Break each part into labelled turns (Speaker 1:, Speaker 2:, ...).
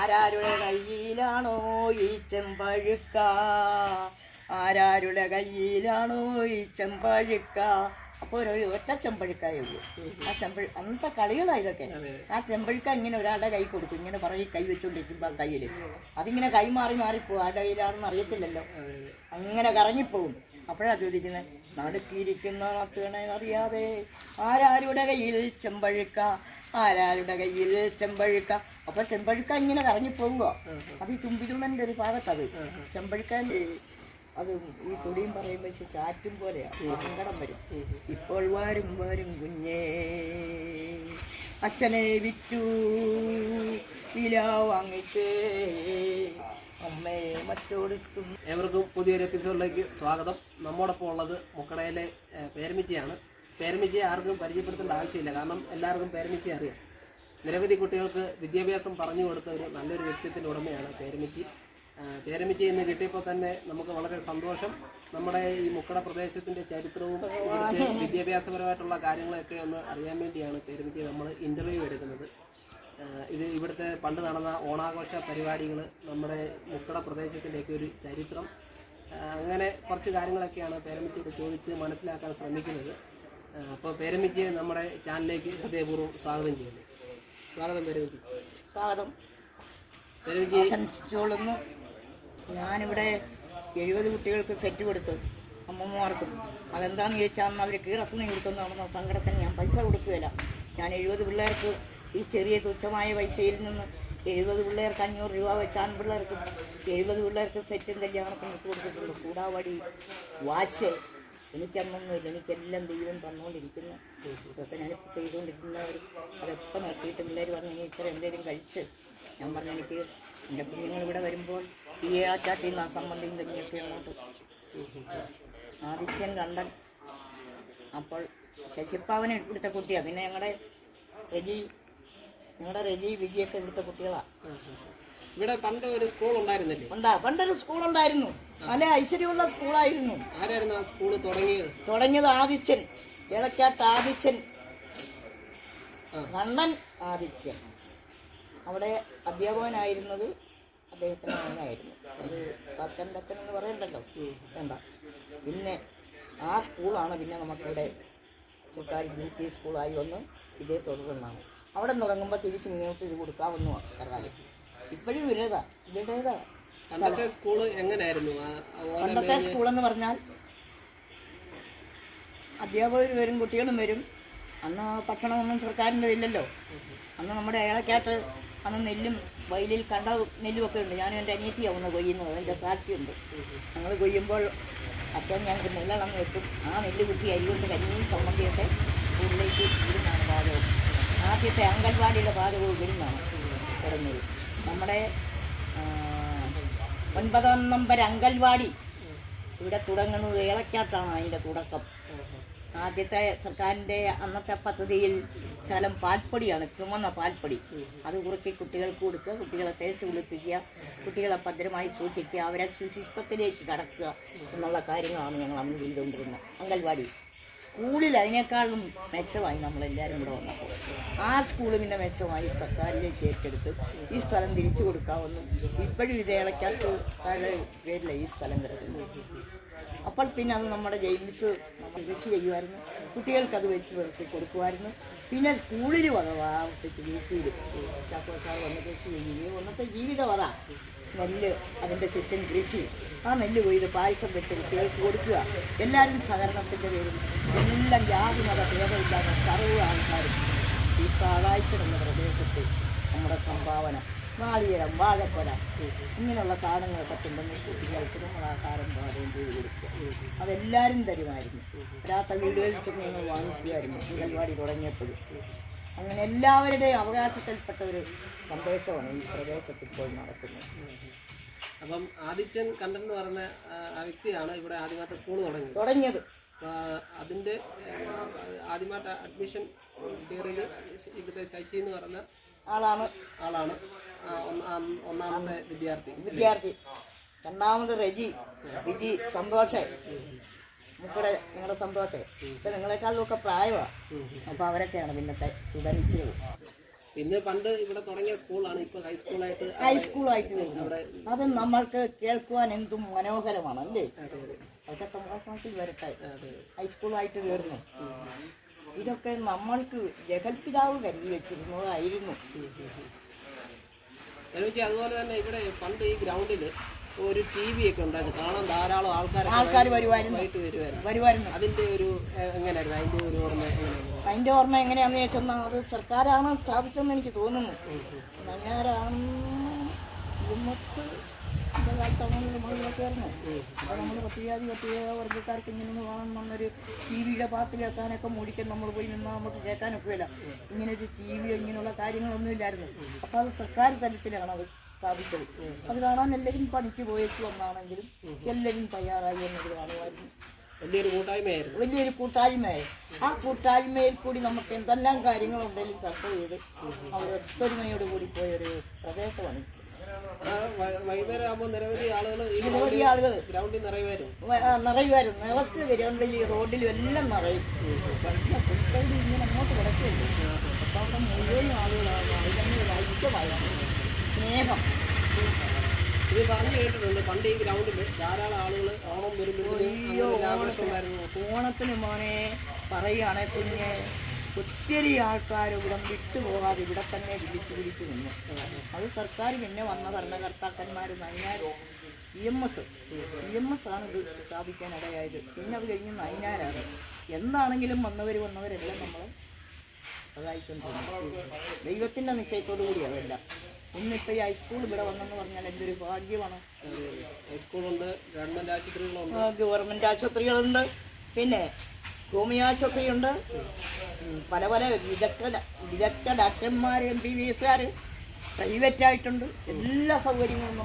Speaker 1: ആരാരുടെ കയ്യിലാണോ ഈ ചെമ്പഴുക്ക? ആരാരുടെ കയ്യിലാണോ ഈ ചെമ്പഴുക്ക? അപ്പോൾ ഒരു ഒറ്റ ചെമ്പഴുക്കായേ ഉള്ളൂ. ആ ചെമ്പഴ അന്നത്തെ കളികളാണ് ഇതൊക്കെ ആ ചെമ്പഴുക്ക ഇങ്ങനെ ഒരാളുടെ കൈ കൊടുക്കും. ഇങ്ങനെ പറയും കൈ വെച്ചുകൊണ്ടിരിക്കുമ്പോൾ ആ കയ്യിൽ അതിങ്ങനെ കൈ മാറി മാറിപ്പോവും ആരുടെ കയ്യിലാണെന്ന് അറിയത്തില്ലല്ലോ. അങ്ങനെ കറങ്ങിപ്പോവും. അപ്പോഴാ ചോദിക്കുന്നത് നടുക്കിയിരിക്കുന്ന നത്തുകണേ അറിയാതെ ആരാരുടെ കയ്യിൽ ചെമ്പഴുക്ക? ആരാരുടെ കയ്യിൽ ചെമ്പഴുക്ക? അപ്പൊ ചെമ്പഴുക്ക ഇങ്ങനെ കറങ്ങിപ്പോവുക അത് ഈ തുമ്പിതുള്ളന്റെ ഒരു ഭാഗത്തത്. ചെമ്പഴുക്കാൻ അത് ഈ തുടിയും പറയുമ്പോൾ ചാറ്റും പോലെയാ. സങ്കടം വരും. ഇപ്പോൾ വരും വരും കുഞ്ഞേ. അച്ഛനെ വിറ്റു. ഇല വാങ്ങിച്ചേ അമ്മയെ മറ്റോടുത്തും.
Speaker 2: ഏവർക്കും പുതിയൊരു എപ്പിസോഡിലേക്ക് സ്വാഗതം. നമ്മോടൊപ്പം ഉള്ളത് മുക്കടയിലെ ഏഹ്, പേരമിച്ചിയാണ് പേരമിച്ചിയെ ആർക്കും പരിചയപ്പെടുത്തേണ്ട ആവശ്യമില്ല. കാരണം എല്ലാവർക്കും പേരമിച്ച അറിയാം. നിരവധി കുട്ടികൾക്ക് വിദ്യാഭ്യാസം പറഞ്ഞു കൊടുത്ത ഒരു നല്ലൊരു വ്യക്തിത്വത്തിന്റെ ഉടമയാണ് പേരമിച്ചി. പേരമിച്ചി എന്ന് കിട്ടിയപ്പോൾ തന്നെ നമുക്ക് വളരെ സന്തോഷം. നമ്മുടെ ഈ മുക്കട പ്രദേശത്തിന്റെ ചരിത്രവും ഇവിടുത്തെ വിദ്യാഭ്യാസപരമായിട്ടുള്ള കാര്യങ്ങളൊക്കെ ഒന്ന് അറിയാൻ വേണ്ടിയാണ് പേരമിച്ചി നമ്മൾ ഇന്റർവ്യൂ എടുക്കുന്നത്. ഇത് ഇവിടുത്തെ പണ്ട് നടന്ന ഓണാഘോഷ പരിപാടികൾ നമ്മുടെ മുക്കട പ്രദേശത്തിന്റെയൊക്കെ ഒരു ചരിത്രം. അങ്ങനെ കുറച്ച് കാര്യങ്ങളൊക്കെയാണ് പേരമിച്ചിയോട് ചോദിച്ച് മനസ്സിലാക്കാൻ ശ്രമിക്കുന്നത്. അപ്പോൾ പേരമിച്ച് നമ്മുടെ ചാനലിലേക്ക് ഹൃദയപൂർവം സ്വാഗതം ചെയ്യുന്നു. സ്വാഗതം പേരമിച്ച്
Speaker 1: സ്വാഗതം.
Speaker 2: പേരമിച്ച്
Speaker 1: ആശംസിച്ചോളുന്നു. ഞാനിവിടെ എഴുപത് കുട്ടികൾക്ക് സെറ്റ് കൊടുത്തു അമ്മമ്മമാർക്കും. അതെന്താന്ന് ചോദിച്ചാൽ അന്ന് അവർ കീറത്തുണി കൊടുത്തെന്ന് നടന്ന സങ്കടത്തിന് ഞാൻ പൈസ കൊടുക്കുകയില്ല. ഞാൻ എഴുപത് പിള്ളേർക്ക് ഈ ചെറിയ തുച്ഛമായ പൈസയിൽ നിന്ന് എഴുപത് പിള്ളേർക്ക് അഞ്ഞൂറ് രൂപ വെച്ച് ആൺപിള്ളേർക്ക് എഴുപത് പിള്ളേർക്ക് സെറ്റും കല്യാണത്തിന് ഇട്ട് കൊടുത്തിട്ടുള്ളൂ. കൂടാവടി വാച്ച് എനിക്കന്നൊന്നുമില്ല. എനിക്കെല്ലാം ദൈവം തന്നുകൊണ്ടിരിക്കുന്നു. ഇതൊക്കെ ഞാനിപ്പോൾ ചെയ്തുകൊണ്ടിരിക്കുന്നവർ അതൊക്കെ നോക്കിയിട്ട് പിള്ളേർ പറഞ്ഞു ഇനി ഇച്ചിരി എന്തെങ്കിലും കഴിച്ച് ഞാൻ പറഞ്ഞു എനിക്ക് എന്റെ കുഞ്ഞുങ്ങൾ ഇവിടെ വരുമ്പോൾ ഈ ആച്ചാട്ടിൽ നിന്ന് ആ സംബന്ധിയും കഞ്ഞിയൊക്കെ അങ്ങോട്ട്. ആദിത്യൻ കണ്ടൻ അപ്പോൾ ശശിപ്പാവനെ ഇവിടുത്തെ കുട്ടിയാണ് പിന്നെ ഞങ്ങളുടെ രജി ഞങ്ങളുടെ രജി വിജിയൊക്കെ ഇവിടുത്തെ കുട്ടികളാണ്
Speaker 2: ഇവിടെ പണ്ട് ഒരു സ്കൂൾ ഉണ്ടായിരുന്നില്ലേ?
Speaker 1: ഉണ്ടാ പണ്ടൊരു സ്കൂളുണ്ടായിരുന്നു നല്ല ഐശ്വര്യമുള്ള സ്കൂളായിരുന്നു
Speaker 2: ആരായിരുന്നു ആ സ്കൂൾ തുടങ്ങിയത്?
Speaker 1: തുടങ്ങിയത് ആദിത്യൻ ഇളക്കാട്ട് ആദിത്യൻ
Speaker 2: ആ.
Speaker 1: കണ്ണൻ ആദിത്യൻ അവിടെ അധ്യാപകനായിരുന്നത് അദ്ദേഹത്തിന് അവനായിരുന്നു അത് അച്ഛൻ എന്ന് പറയണ്ടല്ലോ? വേണ്ട. പിന്നെ ആ സ്കൂളാണ് പിന്നെ നമുക്കിവിടെ സർക്കാർ യു പി സ്കൂളായി വന്ന് ഇതേ തുടർന്നാണ്. അവിടെ തുടങ്ങുമ്പോൾ തിരിച്ച് ഇങ്ങോട്ട് ഇത് കൊടുക്കാമെന്ന് പറഞ്ഞാൽ ഇപ്പോഴും ഇവരേതാ ഇവരുടേതാ.
Speaker 2: പണ്ടത്തെ സ്കൂൾ എങ്ങനെയായിരുന്നു
Speaker 1: പണ്ടത്തെ സ്കൂളെന്ന് പറഞ്ഞാൽ അധ്യാപകർ വരും കുട്ടികളും വരും. അന്ന് ഭക്ഷണമൊന്നും സർക്കാരിന്റെ ഇല്ലല്ലോ അന്ന് നമ്മുടെ ഏഴക്കാട്ട് അന്ന് നെല്ലും വയലിൽ കണ്ട നെല്ലും ഒക്കെ ഉണ്ട്. ഞാനും എന്റെ അനിയത്തിയാവുന്ന കൊയ്യുന്നത് അതിന്റെ ഉണ്ട്. ഞങ്ങൾ കൊയ്യുമ്പോൾ അച്ഛൻ ഞങ്ങൾക്ക് നെല്ലളന്ന് വെക്കും. ആ നെല്ല് കുത്തി അരി കൊണ്ട് കഞ്ഞിയും സമ്മതിയൊക്കെ സ്കൂളിലേക്ക് വരുന്നതാണ് പാചകം. ആദ്യത്തെ അംഗൻവാടിയുടെ പാചകവും വരുന്നതാണ് തുടങ്ങിയത്. നമ്മുടെ ഒൻപതാം നമ്പർ അങ്കൽവാടി ഇവിടെ തുടങ്ങുന്നത് ഏളക്കാട്ടാണ് അതിന്റെ തുടക്കം. ആദ്യത്തെ സർക്കാരിന്റെ അന്നത്തെ പദ്ധതിയിൽ ശകലം പാൽപ്പൊടിയാണ് ചുമന്ന പാൽപ്പൊടി. അത് കുറുക്കി കുട്ടികൾക്ക് കൊടുക്കുക കുട്ടികളെ തേച്ച് കുളിപ്പിക്കുക കുട്ടികളെ ഭദ്രമായി സൂക്ഷിക്കുക അവരെ ശുചിത്വത്തിലേക്ക് കടക്കുക എന്നുള്ള കാര്യങ്ങളാണ് ഞങ്ങൾ അന്ന് ചെയ്തുകൊണ്ടിരുന്നത്. അംഗൻവാടി. സ്കൂളിൽ അതിനേക്കാളും മെച്ചമായി നമ്മളെല്ലാവരും കൂടെ വന്നപ്പോൾ. ആ സ്കൂൾ പിന്നെ മെച്ചമായി സർക്കാരിലേക്ക് ഏറ്റെടുത്ത് ഈ സ്ഥലം തിരിച്ചു കൊടുക്കാമെന്നും ഇപ്പോഴും ഇത് ഇളക്കാത്ത പേരില്ല ഈ സ്ഥലം കിടക്കുന്നത്. അപ്പോൾ പിന്നെ അത് നമ്മുടെ ജെയിംസ് കൃഷി ചെയ്യുമായിരുന്നു. കുട്ടികൾക്ക് അത് വെച്ച് വെറുതെ കൊടുക്കുമായിരുന്നു. പിന്നെ സ്കൂളിൽ വന്നതാവർത്തിച്ച് വീട്ടിൽ ചാക്കോച്ചാർ വന്ന് കൃഷി ചെയ്യുകയും ഒന്നത്തെ ജീവിതം നെല്ല് അതിന്റെ ചുറ്റും കൃഷി ആ നെല്ല് കൊയ്ത് പായസം വെച്ച് കുട്ടികൾക്ക് കൊടുക്കുക. എല്ലാവരും സഹകരണത്തിന്റെ പേരിൽ എല്ലാം ജാതി മത ഭേദമില്ലാത്ത സർവ ആൾക്കാരും ഈ കാളാഴ്ച എന്ന പ്രദേശത്ത് നമ്മുടെ സംഭാവന. വാളിയരം വാഴക്കൊല ഇങ്ങനെയുള്ള സാധനങ്ങളൊക്കെ കൊണ്ടുവന്ന് കുട്ടികൾക്ക് നമ്മൾ ആഹാരം പാചകം ചെയ്ത് കൊടുക്കുക. അതെല്ലാവരും തരുമായിരുന്നു. രാത്രി വീടുകളിൽ ചെന്ന് വാങ്ങിക്കുമായിരുന്നു. അംഗൻവാടി തുടങ്ങിയപ്പോഴും അങ്ങനെ എല്ലാവരുടെയും അവകാശത്തിൽപ്പെട്ട ഒരു സന്ദേശമാണ് ഈ പ്രദേശത്ത് ഇപ്പോൾ നടക്കുന്നത്.
Speaker 2: അപ്പം ആദിത്യൻ കണ്ടൻ എന്ന് പറഞ്ഞ ആ, വ്യക്തിയാണ് ഇവിടെ ആദ്യമായിട്ട് സ്കൂൾ തുടങ്ങിയത്.
Speaker 1: തുടങ്ങിയത്.
Speaker 2: അതിന്റെ ആദ്യമായിട്ട് അഡ്മിഷൻ കയറിയത് ഇവിടുത്തെ ശശി എന്ന് പറഞ്ഞ
Speaker 1: ആളാണ്.
Speaker 2: ആളാണ്. ഒന്നാമത്തെ വിദ്യാർത്ഥി.
Speaker 1: വിദ്യാർത്ഥി. രണ്ടാമത് റെജി. വിജി സന്തോഷ്. മുക്കടെ നിങ്ങളുടെ സംഭവത്തെ. ഇപ്പം നിങ്ങളെക്കാളും ഒക്കെ പ്രായമാണ് അപ്പോൾ അവരൊക്കെയാണ് പിന്നത്തെ സുധരിച്ചത്.
Speaker 2: പിന്നെ പണ്ട് ഇവിടെ തുടങ്ങിയ സ്കൂളാണ് ഇപ്പൊ ഹൈസ്കൂളായിട്ട്
Speaker 1: ഹൈസ്കൂളായിട്ട് വരുന്നത് അത് നമ്മൾക്ക് കേൾക്കുവാൻ എന്തും മനോഹരമാണ് അല്ലേ?
Speaker 2: അതെ അതെ.
Speaker 1: അതൊക്കെ സംഭാഷണത്തിൽ വരട്ടെ. ഹൈസ്കൂളായിട്ട് വരുന്നു. ഇതൊക്കെ നമ്മൾക്ക് ജഗൽപിതാവ് കരുതി വെച്ചിരുന്നതായിരുന്നു.
Speaker 2: അതുപോലെ തന്നെ ഇവിടെ പണ്ട് ഈ ഗ്രൗണ്ടിൽ ഒരു ടി വി ഒക്കെ ഉണ്ടായിരുന്നു കാണാൻ ധാരാളം ആൾക്കാർ
Speaker 1: ആൾക്കാർ വരുമായിരുന്നു
Speaker 2: വൈകിട്ട് വരുമായിരുന്നു
Speaker 1: വരുമായിരുന്നു
Speaker 2: അതിന്റെ ഒരു എങ്ങനെയായിരുന്നു? അതിന്റെ ഒരു ഓർമ്മ എങ്ങനെയായിരുന്നു?
Speaker 1: അതിന്റെ ഓർമ്മ എങ്ങനെയാന്ന് ചോദിച്ചാൽ അത് സർക്കാരാണ് സ്ഥാപിച്ചതെന്ന് എനിക്ക് തോന്നുന്നു. നന്നാരാണ് ഇന്നത്തെ മുകളിലൊക്കെ ആയിരുന്നു അപ്പോൾ നമ്മൾ പട്ടികജാതി പട്ടിക വർഗക്കാർക്ക് ഇങ്ങനെ ഒന്ന് കാണണം എന്നൊരു ടി വിയുടെ പാട്ട് കേൾക്കാനൊക്കെ മൂടിക്കാൻ നമ്മൾ പോയി നിന്നാൽ നമുക്ക് കേൾക്കാനൊക്കെ ഇല്ല ഇങ്ങനെ ഒരു ടി വി ഇങ്ങനെയുള്ള കാര്യങ്ങളൊന്നും ഇല്ലായിരുന്നു. അപ്പോൾ അത് സർക്കാർ തലത്തിലാണ് അത്. സ്ഥാപിച്ചത്. അത് കാണാൻ എല്ലാവരും പണിക്ക് പോയേക്ക് വന്നാണെങ്കിലും എല്ലാവരും തയ്യാറായി എന്നത് കാണുമായിരുന്നു.
Speaker 2: വലിയൊരു കൂട്ടായ്മയായിരുന്നു.
Speaker 1: വലിയൊരു കൂട്ടായ്മയായിരുന്നു ആ കൂട്ടായ്മയിൽ കൂടി നമുക്ക് എന്തെല്ലാം കാര്യങ്ങളുണ്ടെങ്കിലും ചർച്ച ചെയ്ത് അവർ ഒത്തൊരുമയോട് കൂടി പോയൊരു പ്രദേശമാണ്.
Speaker 2: വൈകുന്നേരം ആകുമ്പോൾ നിരവധി ആളുകൾ
Speaker 1: നിരവധി ആളുകൾ
Speaker 2: ഗ്രൗണ്ടിൽ നിറയുമായിരുന്നു.
Speaker 1: നിറയുമായിരുന്നു. നിറച്ച് ഗ്രൗണ്ടിൽ റോഡിലും എല്ലാം നിറയും. പുൽത്തടി ഇങ്ങനെ അങ്ങോട്ട് കിടക്കുകയുള്ളൂ അപ്പം അവിടെ മുഴുവൻ ആളുകളാണ്. ഒരു ഐക്യമായാണ് സ്നേഹം.
Speaker 2: ഇത് പറഞ്ഞു കേട്ടിട്ടുണ്ട്. പണ്ട് ഈ ഗ്രൗണ്ടിൽ ധാരാളം ആളുകൾ ഓണം വരുമ്പോഴത്തേക്കും
Speaker 1: ഓണത്തിന്. മോനെ പറയുകയാണെ കുഞ്ഞെ ഒത്തിരി ആൾക്കാർ ഇവിടെ വിട്ടുപോകാതെ ഇവിടെ തന്നെ വിളിച്ചു വിളിച്ചു നിന്നു. അത് സർക്കാർ പിന്നെ വന്ന ഭരണകർത്താക്കന്മാർ Nainar E M S E M S ആണ് ഇത് സ്ഥാപിക്കാൻ ഇടയായത്. പിന്നെ അത് കഴിഞ്ഞ് നൈനാരാണ് എന്താണെങ്കിലും വന്നവർ വന്നവരെല്ലാം നമ്മൾ സഹായിച്ചുകൊണ്ടിരുന്നു ദൈവത്തിന്റെ നിശ്ചയത്തോടു കൂടി അതല്ല. ഇന്നിപ്പോൾ ഈ ഹൈസ്കൂൾ ഇവിടെ വന്നെന്ന് പറഞ്ഞാൽ എന്തൊരു ഭാഗ്യമാണ്.
Speaker 2: ഹൈസ്കൂളുണ്ട് ഗവൺമെന്റ് ആശുപത്രികളുണ്ട്.
Speaker 1: ഗവൺമെന്റ് ആശുപത്രികളുണ്ട്. പിന്നെ ഭൂമി ആശുപത്രിയുണ്ട് പല പല വിദഗ്ധ വിദഗ്ധ ഡാക്ടർമാർ എം ബി ബി എസ്കാർ പ്രൈവറ്റ് ആയിട്ടുണ്ട്. എല്ലാ സൗകര്യങ്ങളും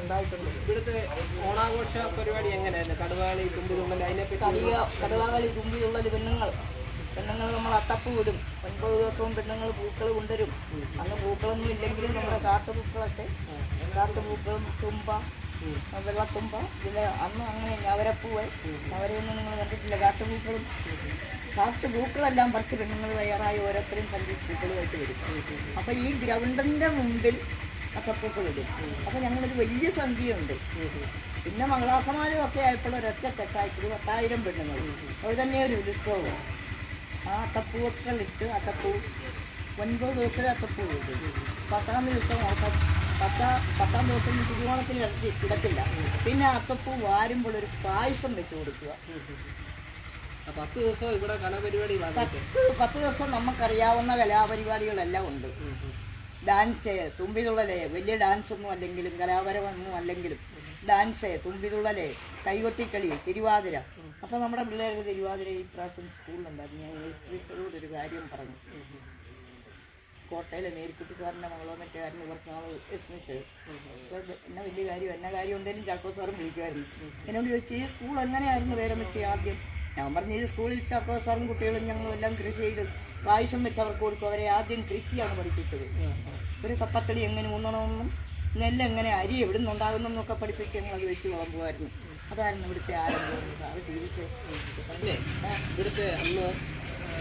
Speaker 1: ഉണ്ടായിട്ടുണ്ട്.
Speaker 2: ഇവിടുത്തെ ഓണാഘോഷ പരിപാടി എങ്ങനെയാണ് കടുവാളി തുമ്പിതുള്ളൽ അതിനെപ്പറ്റി
Speaker 1: കടുവാളി തുമ്പിലുള്ള പെണ്ണുങ്ങൾ. പെണ്ണുങ്ങൾ നമ്മൾ അത്തപ്പ് വിടും ഒൻപത് ദിവസവും പെണ്ണുങ്ങൾ പൂക്കൾ കൊണ്ടുവരും. അന്ന് പൂക്കളൊന്നും ഇല്ലെങ്കിലും നമ്മുടെ കാട്ടുപൂക്കളൊക്കെ കാട്ടുപൂക്കളും തുമ്പ വെള്ളത്തുമ്പ. പിന്നെ അന്ന് അങ്ങനെ ഞവരപ്പൂവ്. ഞവരയൊന്നും നിങ്ങൾ കണ്ടിട്ടില്ല. കാട്ടുപൂക്കളും കാട്ടുപൂക്കളെല്ലാം പറിച്ച് പെണ്ണുങ്ങൾ തയ്യാറായി ഓരോരുത്തരും കണ്ടി പൂക്കളുമായിട്ട് വരും. അപ്പോൾ ഈ ഗ്രൗണ്ടിന്റെ മുമ്പിൽ അത്തപ്പൂക്കൾ ഇടും. അപ്പോൾ ഞങ്ങളൊരു വലിയ സംഖ്യയുണ്ട് പിന്നെ മംഗളാസമാരും ഒക്കെ ആയപ്പോൾ ഒരൊറ്റ തെറ്റായിട്ട് പത്തായിരം പെണ്ണുങ്ങൾ. അത് തന്നെ ഒരു ഉത്സവം ആ അത്തപ്പൂവൊക്കെ ഇട്ട് അത്തപ്പൂ ഒൻപത് ദിവസത്തെ അത്തപ്പൂ പത്താം ദിവസം പത്ത പത്താം ദിവസം തിരുവോണത്തിൽ കിടത്തി കിടക്കില്ല പിന്നെ അത്തപ്പൂ വാരുമ്പോൾ ഒരു പായസം വെച്ച് കൊടുക്കുക.
Speaker 2: പത്ത് ദിവസം ഇവിടെ കലാപരിപാടി
Speaker 1: പത്ത് പത്ത് ദിവസം നമുക്കറിയാവുന്ന കലാപരിപാടികളെല്ലാം ഉണ്ട്. ഡാൻസ് തുമ്പിതുള്ളലേ വലിയ ഡാൻസ് ഒന്നും അല്ലെങ്കിലും കലാപരമൊന്നും അല്ലെങ്കിലും ഡാൻസ് തുമ്പിതുള്ളലേ കൈകൊട്ടിക്കളി തിരുവാതിര. അപ്പോൾ നമ്മുടെ പിള്ളേർക്ക് തിരുവാതിര ഈ പ്രാവശ്യം സ്കൂളിലുണ്ടായിരുന്നു. ഞാൻ എസ്പിയോട് ഒരു കാര്യം പറഞ്ഞു. കോട്ടയിലെ നേരിക്കുട്ടി സാറിന്റെ മകളോ മറ്റേ കാര്യം കുറച്ച് നാൾ എസ്മിച്ച് എന്നെ വലിയ കാര്യം എന്നെ കാര്യം ഉണ്ടെങ്കിലും ചാക്കോ സാറും വിളിക്കുമായിരുന്നു. എന്നോട് ചോദിച്ചു ഈ സ്കൂൾ എങ്ങനെയായിരുന്നു വേറെ വെച്ച് ആദ്യം? ഞാൻ പറഞ്ഞു ഈ സ്കൂളിൽ ചാക്കോ സാറും കുട്ടികളും ഞങ്ങളും എല്ലാം കൃഷി ചെയ്ത് പായസം വെച്ച് അവർക്ക് കൊടുക്കും അവരെ ആദ്യം കൃഷിയാണ് പഠിപ്പിച്ചത്. ഒരു കപ്പത്തടി എങ്ങനെ ഊന്നണമെന്നും നെല്ല് എങ്ങനെ അരി എവിടെ നിന്നുണ്ടാകുന്നു എന്നൊക്കെ പഠിപ്പിക്കുന്നത് അത് വെച്ച് വിളമ്പുമായിരുന്നു. അതായിരുന്നു ഇവിടുത്തെ ആരംഭം. അത് ജീവിച്ച്
Speaker 2: പിന്നെ ഇവിടുത്തെ അന്ന് ആ,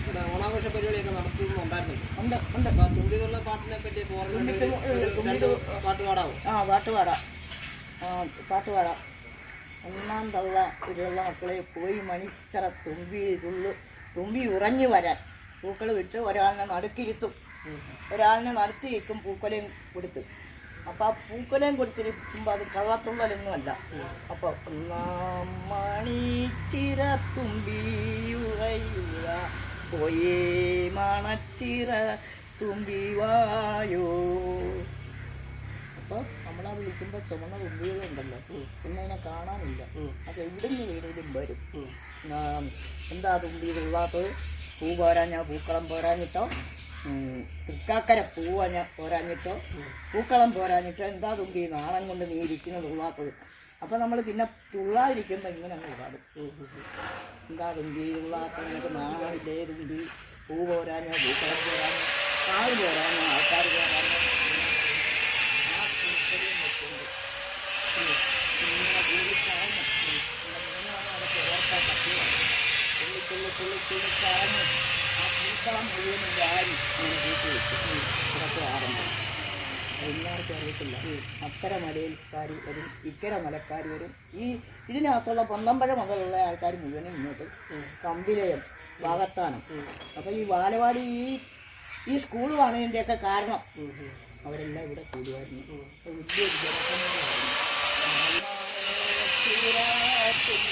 Speaker 2: ഇവിടെ ഓണാഘോഷ പരിപാടിയൊക്കെ നടത്തുന്നുണ്ടായിരുന്നു
Speaker 1: ഉണ്ട് ഉണ്ട്.
Speaker 2: അപ്പൊ ആ തുമ്പിതുള്ള പാട്ടിനെ പറ്റിയൊക്കെ ഓർമ്മയുണ്ട്. ഒരു രണ്ട് പാട്ട് പാടാവും
Speaker 1: ആ പാട്ടുപാടാം. പാട്ടുപാടാം. ഒന്നാം തള്ള ഇതുള്ള മക്കളെ പോയി മണിച്ചറ തുമ്പി തുള്ളു തുമ്പി ഉറഞ്ഞു വരാൻ. പൂക്കൾ വിട്ട് ഒരാളിനെ നടുക്കിരുത്തും. ഒരാളിനെ നടത്തി വയ്ക്കും പൂക്കൊലയും കൊടുത്ത്. അപ്പൊ ആ പൂക്കൊലയും കൊടുത്തിരിക്കുമ്പോൾ അത് കള്ളത്തുള്ളലൊന്നുമല്ല. അപ്പോൾ ഒന്നാം ചിര തുമ്പി ഉറയുക പോയേ മണച്ചിറ തുമ്പി വായോ അപ്പോൾ നമ്മളാ വിളിക്കുമ്പോൾ ചുമന്ന തുമ്പികളുണ്ടല്ലോ പിന്നെ അതിനെ കാണാനില്ല. അത് എവിടുന്ന് വീടും വരും. എന്താ തുമ്പി ഉള്ളാത്തത് പൂ പോരാഞ്ഞ പൂക്കളം പോരാഞ്ഞിട്ടോ? തൃക്കാക്കര പൂവഞ്ഞ പോരാഞ്ഞിട്ടോ? പൂക്കളം പോരാഞ്ഞിട്ടോ? എന്താ തുമ്പി? നാണം കൊണ്ട് നീ ഇരിക്കുന്നത് തുള്ളാത്തത് അപ്പോൾ നമ്മൾ പിന്നെ തുള്ളാതിരിക്കുമ്പോൾ ഇങ്ങനെ അങ്ങ് പാടും. എന്താ തുമ്പി? തുള്ളാത്ത നിനക്ക് നാണില്ലേ തുമ്പി. പൂ പോരാഞ്ഞോ പൂക്കളം പോരാഞ്ഞോ കാവ് പോരാഞ്ഞോ ആൾക്കാർ പോരാഞ്ഞോ. ആ പൂക്കളെയും വെച്ചുകൊണ്ട് ഇങ്ങനെ വാരി തുള്ളി കൂട്ടി വെച്ചു പൂക്കളം ആരംഭം എല്ലാവർക്കും അറിയത്തില്ല അക്കരെ മലയിൽക്കാർ വരും ഇക്കര മലക്കാർ വരും ഈ ഇതിനകത്തുള്ള പൊന്നമ്പഴ മുതലുള്ള ആൾക്കാർ മുഴുവനും ഇങ്ങോട്ട് കമ്പിലയം വാകത്താനം. അപ്പോൾ ഈ ബാലവാടി ഈ ഈ സ്കൂളുമാണ് ഇതിന്റെയൊക്കെ കാരണം അവരെല്ലാം ഇവിടെ കൂടുമായിരുന്നു അപ്പോൾ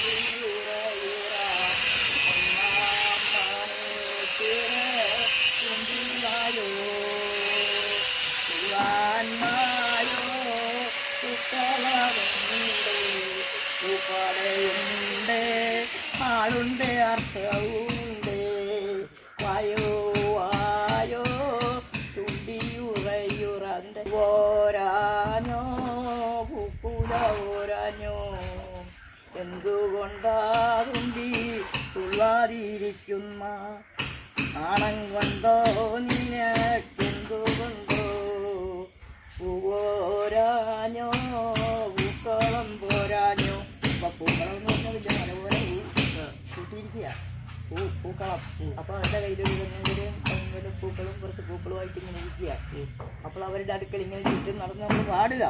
Speaker 1: വലിയൊരു ആളുണ്ട് അർത്ഥവുണ്ട് വായോ വായോ തുണ്ടിയുറയുറണ്ട് ഓരാനോ പൂക്കുല ഓരാനോ എന്തുകൊണ്ടാകുണ്ടി തുള്ളാതിരിക്കുന്ന ആണം കൊണ്ടോ നിനക്കെന്തുകൊണ്ടോ? പൂവോരാഞ്ഞോ പൂ കൂട്ടിയിരിക്കുക പൂ പൂക്കളം. അപ്പോൾ അവരുടെ കയ്യിൽ എന്തെങ്കിലും എന്തെങ്കിലും പൂക്കളും കുറച്ച് പൂക്കളുമായിട്ട് ഇങ്ങനെ ഇരിക്കുക അപ്പോൾ അവരുടെ അടുക്കൽ ഇങ്ങനെ ചുറ്റും നടന്ന് നമ്മൾ പാടുക.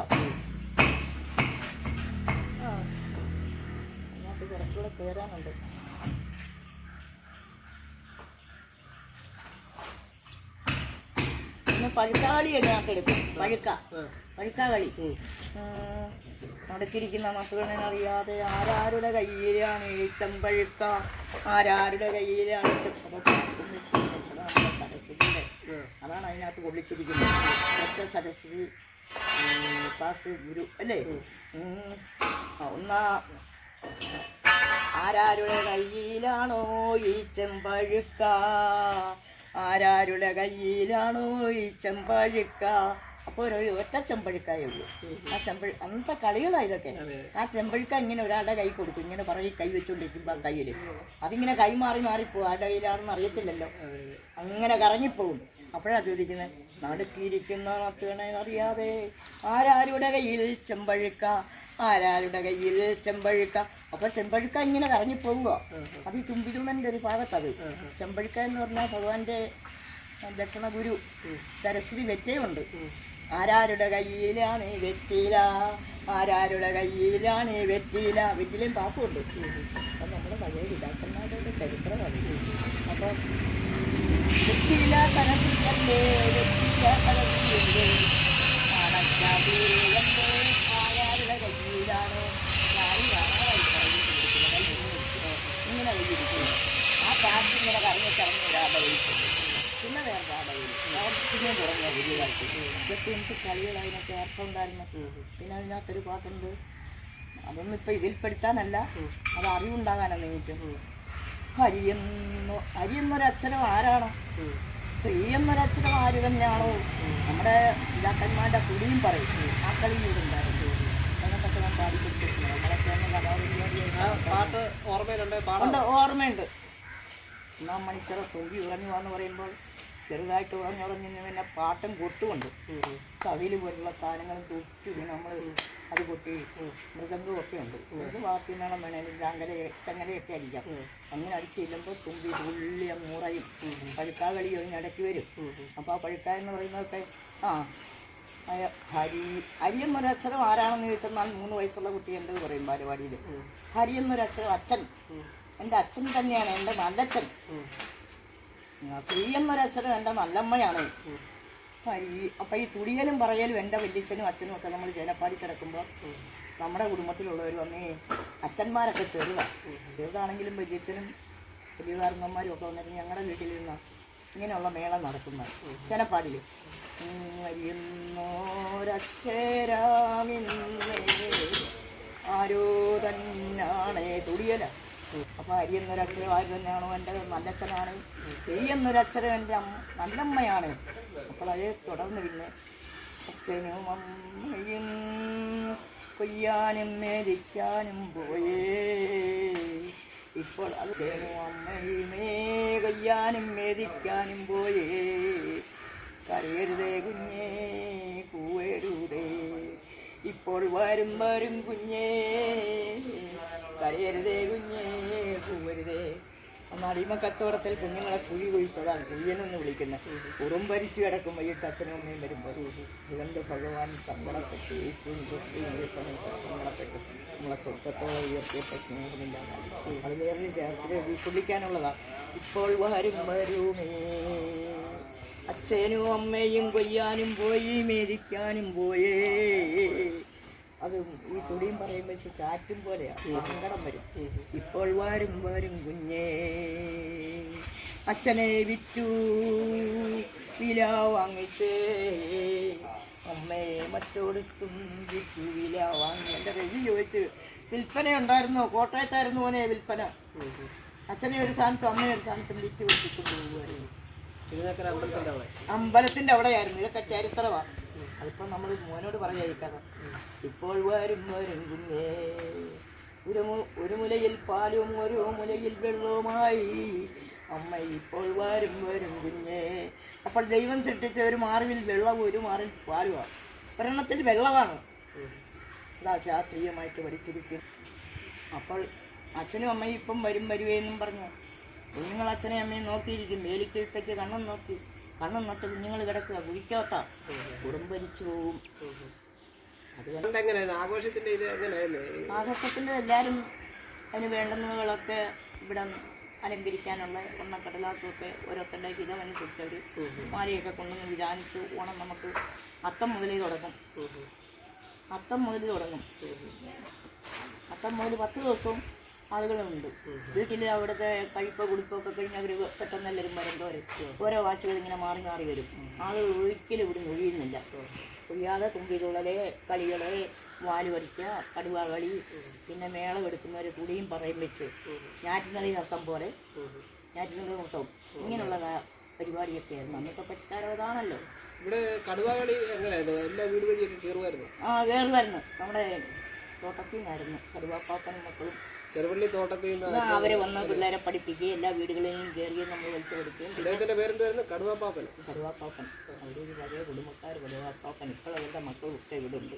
Speaker 1: അതിനകത്ത് കുറച്ചുകൂടെ കയറാനുണ്ട് പിന്നെ പഴുക്കാളി എന്നൊക്കെ എടുക്കും പഴുക്ക. പഴുക്ക കളി നടക്കിരിക്കുന്ന മക്കളെ അറിയാതെ ആരാരുടെ കയ്യിലാണ് ഈച്ചം പഴുക്ക? ആരാരുടെ കയ്യിലാണ് സരസ്വതിയുടെ അതാണ് അതിനകത്ത് കൊള്ളിച്ചിരിക്കുന്നത്. ഒറ്റ സരസ്വതി പാസ് ഗുരു അല്ലേ? ഒന്നാ ആരാരുടെ കയ്യിലാണോ ഈ ചെമ്പഴുക്ക ആരാരുടെ കയ്യിലാണോ ഈ ചെമ്പഴുക്ക? അപ്പോൾ ഒരു ഒറ്റ ചെമ്പഴുക്കായേ ഉള്ളൂ. ആ ചെമ്പഴ അന്നത്തെ കളികളാണ് ഇതൊക്കെ. ആ ചെമ്പഴുക്ക ഇങ്ങനെ ഒരാളുടെ കൈ കൊടുക്കും. ഇങ്ങനെ പറയും കൈ വെച്ചുകൊണ്ടിരിക്കുമ്പോൾ കയ്യിൽ അതിങ്ങനെ കൈ മാറി മാറിപ്പോവും ആരുടെ കയ്യിലാണെന്ന് അറിയത്തില്ലല്ലോ. അങ്ങനെ കറങ്ങിപ്പോവും. അപ്പോഴാണ് ചോദിക്കുന്നത് നടുക്കിയിരിക്കുന്ന അറിയാതെ ആരാരുടെ കയ്യിൽ ചെമ്പഴുക്ക? ആരാരുടെ കയ്യിൽ ചെമ്പഴുക്ക? അപ്പൊ ചെമ്പഴുക്ക ഇങ്ങനെ കറങ്ങിപ്പോവുക. അത് ഈ തുമ്പിതുണന്റെ ഒരു ഭാഗത്തത്. ചെമ്പഴുക്ക എന്ന് പറഞ്ഞാൽ ഭഗവാന്റെ ദക്ഷിണ ഗുരു സരസ്വതി വെറ്റയുണ്ട്. ആരാരുടെ കയ്യിലാണ് വെറ്റില? ആരാരുടെ കയ്യിലാണ് വെറ്റില? വെറ്റിലയും പാപ്പുണ്ട് അപ്പം നമ്മുടെ പഴയ പിതാക്കന്മാരുടെ ചരിത്രമാണ്. അപ്പം വെറ്റില സരസ്വതി ഇങ്ങനെ വയ്യിരിക്കുന്നു ആ കാറ്റ് ഇങ്ങനെ കറങ്ങി കറങ്ങി ഒരാളുടെ വഹിക്കുന്നു പിന്നെ വേറെ ആളുടെ പിന്നെ കുറഞ്ഞ പുതിയതായിട്ട് ഇതൊക്കെ എനിക്ക് കളികൾ അതിനൊക്കെ അർത്ഥമുണ്ടായിരുന്നു പിന്നെ അതിനകത്തൊരു പാട്ടുണ്ട്. അതൊന്നും ഇപ്പം ഇതിൽപ്പെടുത്താനല്ല. അത് അറിവുണ്ടാകാനല്ല എനിക്ക് ഹരിയെന്നോ ഹരി എന്നൊരക്ഷരം ആരാണ്? ശ്രീ എന്നൊരക്ഷരം ആര് തന്നെയാണോ? നമ്മുടെ പിതാക്കന്മാരുടെ കുടിയും പറയും. ആ കളിയും ഉണ്ടായിരുന്നു അതിനൊക്കെ ഞാൻ നമ്മളൊക്കെ ഒന്ന് ഓർമ്മയുണ്ട്. ഒന്നാം മണിച്ചറ തൊഴിൽ ഉറഞ്ഞു എന്ന് പറയുമ്പോൾ ചെറുതായിട്ട് ഉറഞ്ഞുറഞ്ഞു പിന്നെ പാട്ടും കൊട്ടുമുണ്ട്. കവിയിൽ പോലുള്ള സാധനങ്ങളും തൊട്ടി നമ്മൾ അത് കൊട്ടി മൃദംഗവും ഒക്കെ ഉണ്ട്. ഇത് മേളം വേണേലും ചങ്ങല ചങ്ങലയൊക്കെ അടിക്കാം അങ്ങനെ അടിച്ച് ചെല്ലുമ്പോൾ തുമ്പി തുള്ളിയ മൂറയും പഴുക്കാ കളി അതിനിടയ്ക്ക് വരും. അപ്പോൾ ആ പഴുക്ക എന്ന് പറയുന്നതൊക്കെ ആ ഹരി ഹരി എന്നൊരക്ഷരം ആരാണെന്ന് ചോദിച്ചാൽ നാല് മൂന്ന് വയസ്സുള്ള കുട്ടി പറയും പരിപാടിയിൽ ഹരി എന്നൊരക്ഷരം അച്ഛൻ. എന്റെ അച്ഛൻ തന്നെയാണ് എന്റെ നല്ലച്ഛൻ. എന്നൊരക്ഷരം എന്റെ നല്ലമ്മയാണ്. അപ്പം ഈ തുടിയലും പറയലും എന്റെ വല്യച്ഛനും അച്ഛനും ഒക്കെ നമ്മൾ ജനപ്പാടി കിടക്കുമ്പോൾ നമ്മുടെ കുടുംബത്തിലുള്ളവർ വന്നേ അച്ഛന്മാരൊക്കെ ചെറുതാണ് ചെറുതാണെങ്കിലും വല്യച്ഛനും വലിയ കാരണന്മാരും ഒക്കെ വന്നിട്ട് ഞങ്ങളുടെ വീട്ടിൽ നിന്ന് ഇങ്ങനെയുള്ള മേള നടക്കുന്നത് ജനപ്പാടിൽ അറിയുന്നോരക്ഷരാമിന്നേ ആരോ തന്നാണേ തുടിയല അപ്പോൾ അരി എന്നൊരക്ഷരം ആര് തന്നെയാണോ എന്റെ നല്ലച്ഛനാണ്. ചെയ് എന്നൊരക്ഷരം എന്റെ അമ്മ നല്ലമ്മയാണ്. അപ്പോൾ അത് തുടർന്ന് പിന്നെ അച്ഛനും അമ്മയും കൊയ്യാനും മേരിക്കാനും പോയേ. ഇപ്പോൾ അച്ഛനും അമ്മയുമേ കൊയ്യാനും മേരിക്കാനും പോയേ. കരയരുതേ കുഞ്ഞേ കൂവരുതേ ഇപ്പോൾ വരും വരും കുഞ്ഞേ. കരയരുതേ കുഞ്ഞേ പൂവരുതേ. അടിമക്കത്തോടത്തിൽ കുഞ്ഞുങ്ങളെ കുഴി കുഴിച്ചതാണ് കുഴിയനെന്ന് വിളിക്കുന്നത് ഉറുമ്പരിച്ചു കിടക്കും വൈകിട്ട് അച്ഛനും അമ്മയും വരുമ്പോൾ അതുകൊണ്ട് ഭഗവാൻ സങ്കടപ്പെട്ടു ഏറ്റവും ഈ നമ്മളെ സ്വർഗത്തോടെ ഉയർത്തിയപ്പോൾ സ്നേഹമില്ലാതെ അത് വേറൊരു ഇപ്പോൾ വരും വരുമേ. അച്ഛനും അമ്മയും കൊയ്യാനും പോയി മേടിക്കാനും പോയേ. അത് ഈ തുടിയും പറയുമ്പോൾ ചാറ്റും പോലെയാണ് സങ്കടം വരും. ഇപ്പോൾ വരും വരും കുഞ്ഞേ. അച്ഛനെ വിറ്റു. വില വാങ്ങിച്ചേ. അമ്മയെ മറ്റോടത്തും വിറ്റു. വില വാങ്ങി. എന്റെ രവി ചോദിച്ച് വിൽപ്പന ഉണ്ടായിരുന്നോ? കോട്ടയത്തായിരുന്നു മോനെ വിൽപ്പന. അച്ഛനെ ഒരു സ്ഥാനത്തും അമ്മയെ ഒരു സ്ഥാനത്തും വിറ്റ്. വെച്ചിട്ട് പോകുമായിരുന്നു
Speaker 2: അമ്പലത്തിന്റെ
Speaker 1: അമ്പലത്തിന്റെ അവിടെയായിരുന്നു. ഇതൊക്കെ ചരിത്രമാണ് അതിപ്പോ നമ്മൾ മോനോട് പറയാതിരിക്കാതെ ഇപ്പോൾ വരും വരും കുഞ്ഞേ. ഒരു ഒരു മുലയിൽ പാലും ഒരു മുലയിൽ വെള്ളവുമായി. അമ്മ ഇപ്പോൾ വരും വരും കുഞ്ഞേ. അപ്പോൾ ദൈവം സൃഷ്ടിച്ച ഒരു മാറിവിൽ വെള്ളവും ഒരു മാറിൽ പാലുമാണ്. ഒരെണ്ണത്തിൽ വെള്ളമാണ്. അതാ ശാസ്ത്രീയമായിട്ട് പഠിച്ചിരിക്കും അപ്പോൾ അച്ഛനും അമ്മയും ഇപ്പം വരും വരുവേന്നും പറഞ്ഞു. കുഞ്ഞുങ്ങൾ അച്ഛനെയും അമ്മയും നോക്കിയിരിക്കും. വേലിക്കെഴുത്തേക്ക് കണ്ണും നോക്കി. കണ്ണും നട്ട് കുഞ്ഞുങ്ങൾ കിടക്കുക കുഴിക്കാത്ത കുടുംബരിച്ചു പോവും.
Speaker 2: അതുകൊണ്ട് ആഘോഷത്തിന്റെ
Speaker 1: എല്ലാരും എല്ലാവരും അതിന് വേണ്ടുന്നതുകളൊക്കെ ഇവിടെ അലങ്കരിക്കാനുള്ള എണ്ണക്കടലാസമൊക്കെ ഓരോരുത്തരുടെ ഹിതമനുസരിച്ച് അവർ മാലയൊക്കെ കൊണ്ടുവന്ന് വിധാനിച്ച് ഓണം നമുക്ക് അത്തം മുതലേ തുടങ്ങും. അത്തം മുതൽ തുടങ്ങും. അത്തം മുതൽ പത്ത് ദിവസവും ആളുകളുണ്ട് വീട്ടിൽ അവിടുത്തെ കഴിപ്പ് കുടിപ്പൊക്കെ കഴിഞ്ഞ് അവർ പെട്ടെന്ന് എല്ലാവരും വരുന്നവർ ഓരോ വാച്ചുകൾ ഇങ്ങനെ മാറി മാറി വരും. ആളുകൾ ഒരിക്കലും ഇവിടുന്ന് ഒഴിയുന്നില്ല. ഒഴിയാതെ തുമ്പിതുള്ളൽ കളികൾ വാൽ പറിക്കുക കടുവ കളി പിന്നെ മേളം എടുക്കുന്നവർ കൂടിയും പറയും വെച്ച്. ഞാറ്റുനളി നൃത്തം പോലെ. ഞാറ്റുനളി നൃത്തം ഇങ്ങനെയുള്ള പരിപാടിയൊക്കെ ആയിരുന്നു. അന്നൊക്കെ പരിഷ്കാരം അതാണല്ലോ.
Speaker 2: ഇവിടെ കടുവാകളി എങ്ങനെയായിരുന്നു? എല്ലാ വീട് വഴിയൊക്കെ കയറുമായിരുന്നു?
Speaker 1: ആ കയറുമായിരുന്നു നമ്മുടെ തോട്ടത്തിൽ നിന്നായിരുന്നു കടുവാപ്പാപ്പനും മക്കളും.
Speaker 2: ചെറുപള്ളി തോട്ടത്തിൽ നിന്ന്
Speaker 1: അവരെ വന്ന് പിള്ളേരെ പഠിപ്പിക്കുകയും എല്ലാ വീടുകളിലും കയറിയും നമ്മൾ വലിച്ചു കൊടുക്കുകയും
Speaker 2: അദ്ദേഹത്തിന്റെ പേരെന്തായിരുന്നു കടുവാപ്പാപ്പൻ.
Speaker 1: കടുവാപ്പാപ്പൻ. അവരൊരു പഴയ കുടുംബക്കാർ കടുവാപ്പാപ്പൻ ഇപ്പോൾ അവരുടെ മക്കളൊക്കെ ഇവിടെ ഉണ്ട്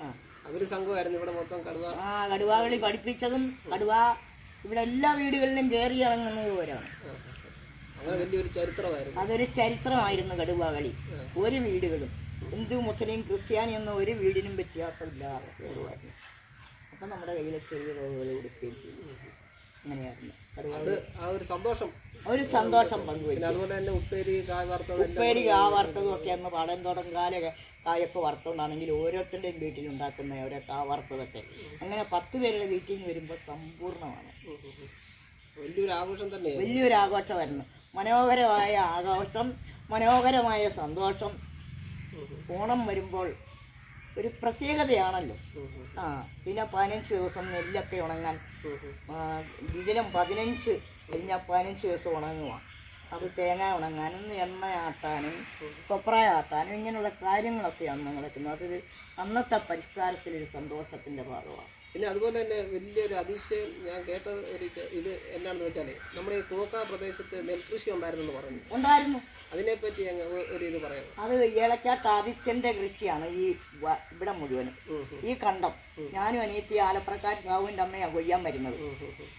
Speaker 1: ആ.
Speaker 2: അവർ സംഘമായിരുന്നു ഇവിടെ മൊത്തം കടുവ?
Speaker 1: ആ കടുവാകളി പഠിപ്പിച്ചതും കടുവ ഇവിടെ എല്ലാ വീടുകളിലും കയറി ഇറങ്ങുന്നവരാണ്
Speaker 2: അങ്ങനെ വലിയൊരു ചരിത്രമായിരുന്നു.
Speaker 1: അതൊരു ചരിത്രമായിരുന്നു കടുവാകളി ഒരു വീടുകളും ഹിന്ദു മുസ്ലിം ക്രിസ്ത്യാനി എന്ന ഒരു വീടിനും വ്യത്യാസമില്ലാതെ കയറുമായിരുന്നു അപ്പം നമ്മുടെ കയ്യിലെ ചെറിയ റോഡുകൾ കൊടുക്കുകയും ചെയ്യും അങ്ങനെയായിരുന്നു.
Speaker 2: അത് ആ ഒരു സന്തോഷം.
Speaker 1: ഒരു സന്തോഷം പങ്കുവയ്ക്കും
Speaker 2: പിന്നെ അതുപോലെ തന്നെ ഉപ്പേരി കായ വറുത്തത്
Speaker 1: ഉപ്പേരി കാ വറുത്തതും ഒക്കെ അന്ന് പാടം തോടം കാല കായൊക്കെ വറുത്തോണ്ടാണെങ്കിൽ ഓരോരുത്തരുടെയും വീട്ടിലുണ്ടാക്കുന്ന ഓരോ കാ വറുത്തതൊക്കെ. അങ്ങനെ പത്ത് പേരുടെ വീട്ടിൽ നിന്ന് വരുമ്പോൾ സമ്പൂർണമാണ്
Speaker 2: വലിയൊരു ആഘോഷം തന്നെ
Speaker 1: വലിയൊരു ആഘോഷമായിരുന്നു. മനോഹരമായ ആഘോഷം മനോഹരമായ സന്തോഷം. ഓണം വരുമ്പോൾ ഒരു പ്രത്യേകതയാണല്ലോ. ആ പിന്നെ പതിനഞ്ച് ദിവസം നെല്ലൊക്കെ ഉണങ്ങാൻ ഇതിലും പതിനഞ്ച് കഴിഞ്ഞാൽ പതിനഞ്ച് ദിവസം ഉണങ്ങുക അത് തേങ്ങ ഉണങ്ങാനും എണ്ണ ആട്ടാനും ഇങ്ങനെയുള്ള കാര്യങ്ങളൊക്കെയാണ് നടക്കുന്നത് അതൊരു അന്നത്തെ പരിഷ്കാരത്തിലൊരു സന്തോഷത്തിന്റെ ഭാഗമാണ്.
Speaker 2: പിന്നെ അതുപോലെ തന്നെ വലിയൊരു അതിശയം ഞാൻ കേട്ട ഒരു ഇത് ഇത് എന്നാണെന്ന് വെച്ചാലേ നമ്മുടെ ഈ തൂക്ക പ്രദേശത്ത് നെൽകൃഷി ഉണ്ടായിരുന്നെന്ന് പറഞ്ഞു.
Speaker 1: ഉണ്ടായിരുന്നു.
Speaker 2: അതിനെപ്പറ്റി ഞങ്ങൾ ഒരു ഇത് പറയാം
Speaker 1: അത് ഏലക്ക ആദിത്യന്റെ കൃഷിയാണ് ഈ ഇവിടെ മുഴുവനും. ഈ കണ്ടം. ഞാനും അനിയത്തി ആലപ്രക്കാർ സാഹുവിന്റെ അമ്മയാണ് കൊയ്യാൻ വരുന്നത്.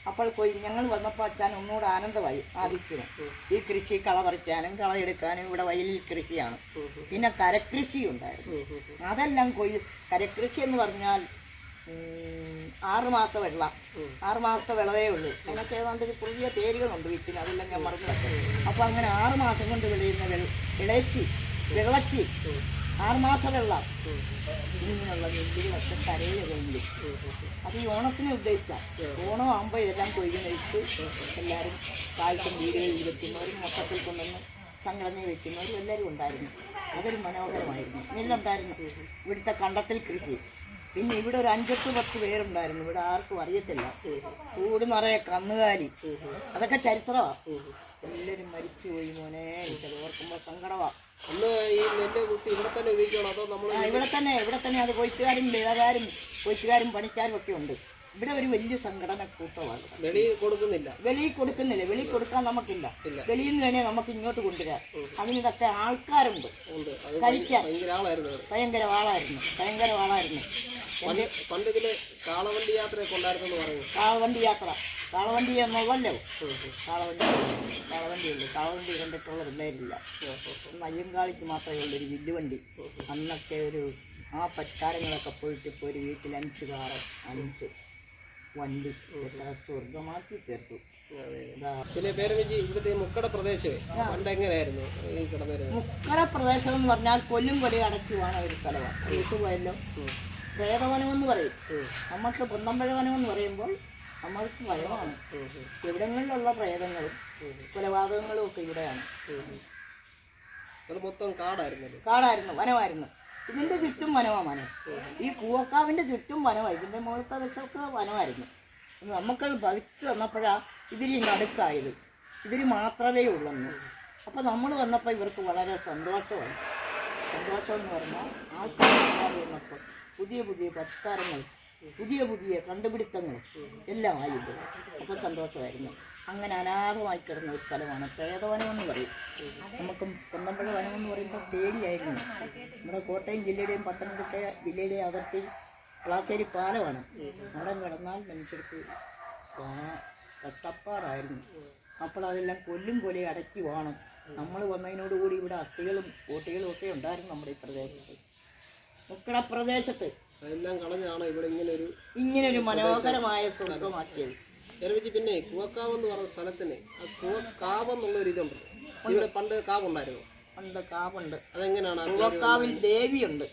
Speaker 1: അപ്പോൾ കൊയ് ഞങ്ങൾ വന്നപ്പോൾ അച്ഛൻ ഒന്നുകൂടെ ആനന്ദമായി ആദിച്ചിന്. ഈ കൃഷി കള പറിക്കാനും കളയെടുക്കാനും ഇവിടെ വയലിൽ കൃഷിയാണ്. പിന്നെ കരക്കൃഷി ഉണ്ടായിരുന്നു അതെല്ലാം കൊയ്ത് കരക്കൃഷി എന്ന് പറഞ്ഞാൽ ഉം, ആറ് മാസം വെള്ളം. ആറ് മാസത്തെ വിളവേ ഉള്ളൂ. അതിനൊക്കെ ഏതാണ്ട് ഒരു പുതിയ പേരുകളുണ്ട് വിത്തിന് അതെല്ലാം ഞാൻ മറന്നു അപ്പോൾ അങ്ങനെ ആറ് മാസം കൊണ്ട് വിളയുന്ന വെള്ള വിളച്ചി വെള്ളച്ചി. ആറ് മാസം വെള്ളം. ഇങ്ങനെയുള്ള നെല്ലുകളൊക്കെ കരയിൽ വേണ്ടി അത് ഈ ഓണത്തിനെ ഉദ്ദേശിച്ച. ഓണം ആകുമ്പോൾ ഇതെല്ലാം കൊയ്ത് കഴിച്ച് എല്ലാവരും കാലത്തും വീടുകളിൽ വെക്കുന്നവരും മൊത്തത്തിൽ കൊണ്ടുവന്ന് സംഘടനയിൽ വെക്കുന്നവരും എല്ലാവരും ഉണ്ടായിരുന്നു. അതൊരു മനോഹരമായിരുന്നു. നെല്ലുണ്ടായിരുന്നു. ഇവിടുത്തെ കണ്ടത്തിൽ കൃഷി. പിന്നെ ഇവിടെ ഒരു അഞ്ചെട്ട് പത്ത് പേരുണ്ടായിരുന്നു. ഇവിടെ ആർക്കും അറിയത്തില്ല. കൂട് നിറയെ കന്നുകാലി. അതൊക്കെ ചരിത്രമാണ് എല്ലാവരും മരിച്ചുപോയി മോനെ. എനിക്കത് ഓർക്കുമ്പോൾ സങ്കടമാണ്
Speaker 2: അന്ന് ഈ നെല്ല് കുത്തി ഇവിടെ തന്നെ ഉപയോഗിക്കണം അതോ നമ്മൾ
Speaker 1: ആ, ഇവിടെ തന്നെ ഇവിടെ തന്നെ അത് കൊയ്ത്തുകാരും വിളകാരും കൊയ്ത്തുകാരും പണിക്കാരും ഒക്കെ ഉണ്ട്. ഇവിടെ ഒരു വലിയ സംഘടന കൂട്ടമാണ്.
Speaker 2: വെളിയിൽ കൊടുക്കുന്നില്ല.
Speaker 1: വെളിയിൽ കൊടുക്കുന്നില്ല. വെളിയിൽ കൊടുക്കാൻ നമുക്കില്ല. വെളിയിൽ നിന്ന് തന്നെ നമുക്ക് ഇങ്ങോട്ട് കൊണ്ടുവരാം. അതിനൊക്കെ ആൾക്കാരുണ്ട്.
Speaker 2: ഉണ്ട്.
Speaker 1: കഴിക്കാൻ.
Speaker 2: ഭയങ്കര
Speaker 1: വാളായിരുന്നു ഭയങ്കര വാളായിരുന്നു
Speaker 2: പണ്ട് പണ്ട് ഇതിൽ കാളവണ്ടി യാത്രയൊക്കെ
Speaker 1: കാളവണ്ടി യാത്ര. കാളവണ്ടി എന്നുള്ളല്ലോ കാളവണ്ടി കാളവണ്ടി ഉള്ളു കാളവണ്ടി കണ്ടിട്ടുള്ള പിള്ളേരില്ല മയ്യങ്കാളിക്ക് മാത്രമേ ഉള്ളൂ ഒരു വില്ലുവണ്ടി. അന്നൊക്കെ ഒരു ആ പച്ചാരങ്ങളൊക്കെ പോയിട്ട് ഇപ്പോൾ ഒരു വീട്ടിൽ അഞ്ച് കാറ് അഞ്ച്. വണ്ടി സ്വർഗമാക്കി
Speaker 2: പിന്നെ പേരമിച്ചി ഇവിടുത്തെ മുക്കട പ്രദേശമേ പണ്ട് എങ്ങനെയായിരുന്നു? ഈ കിടന്നിരുന്നത്
Speaker 1: മുക്കട പ്രദേശം എന്ന് പറഞ്ഞാൽ കൊല്ലും കൊടി അടയ്ക്കുവാണ് ഒരു സ്ഥലമാണ് വീട്ടുപോയല്ലോ. പ്രേതവനം എന്ന് പറയും. നമ്മൾക്ക് പൊന്നമ്പഴ വനം എന്ന് പറയുമ്പോൾ നമ്മൾക്ക് ഭയമാണ്. ഇവിടങ്ങളിലുള്ള പ്രേതങ്ങളും കൊലപാതകങ്ങളും ഒക്കെ ഇവിടെയാണ്.
Speaker 2: അത് മൊത്തം കാടായിരുന്നു
Speaker 1: കാടായിരുന്നു വനമായിരുന്നു. ഇതിന്റെ ചുറ്റും വനമാണ് വനം ഈ കൂവക്കാവിന്റെ ചുറ്റും വനമായി ഇതിന്റെ മുകളത്തെ വശമൊക്കെ വനമായിരുന്നു. നമുക്കത് ഭവിച്ചു വന്നപ്പോഴാ ഇതിൽ ഈ നടുക്കായത്. ഇതിൽ മാത്രമേ ഉള്ളെന്ന്. അപ്പോൾ നമ്മൾ വന്നപ്പോൾ ഇവർക്ക് വളരെ സന്തോഷമായി സന്തോഷം എന്ന് പറഞ്ഞാൽ ആൾക്കാർ വന്നപ്പോൾ പുതിയ പുതിയ പരിഷ്കാരങ്ങൾ പുതിയ പുതിയ കണ്ടുപിടുത്തങ്ങൾ എല്ലാം ആയിട്ടുണ്ട് അപ്പോൾ സന്തോഷമായിരുന്നു. അങ്ങനെ അനാഥമായി കിടന്ന ഒരു സ്ഥലമാണ്. പ്രേതവനം എന്ന് പറയും. നമുക്ക് കുന്നമ്പഴ വനം എന്ന് പറയുമ്പോൾ പേടിയായിരുന്നു. നമ്മുടെ കോട്ടയം ജില്ലയുടെയും പത്തനംതിട്ട ജില്ലയുടെയും അതിർത്തി പ്ലാശ്ശേരി പാലമാണ്. അവിടെ കിടന്നാൽ മനുഷ്യർക്ക് കട്ടപ്പാടായിരുന്നു. അപ്പോൾ അതെല്ലാം കൊല്ലും കൊലയെ അടക്കി വേണം. നമ്മൾ വന്നതിനോടുകൂടി ഇവിടെ അസ്ഥികളും കോട്ടികളും ഒക്കെ ഉണ്ടായിരുന്നു നമ്മുടെ ഈ പ്രദേശത്ത്. മുക്കട പ്രദേശത്ത്
Speaker 2: അതെല്ലാം കളഞ്ഞാണ് ഇവിടെ ഇങ്ങനെ ഒരു
Speaker 1: ഇങ്ങനൊരു മനോഹരമായ സ്വർഗമാക്കിയത്
Speaker 2: പേരമിച്ചി പിന്നെ കുവക്കാവ് എന്ന് പറഞ്ഞ സ്ഥലത്തിന് ആ കുവക്കാവ് എന്നുള്ള ഒരു ഇതുണ്ട്. ഇവിടെ പണ്ട് കാവുണ്ടായിരുന്നു.
Speaker 1: പണ്ട് കാവുണ്ട്.
Speaker 2: അതെങ്ങനെയാണ്
Speaker 1: കുവക്കാവിൽ ദേവിയുണ്ട്.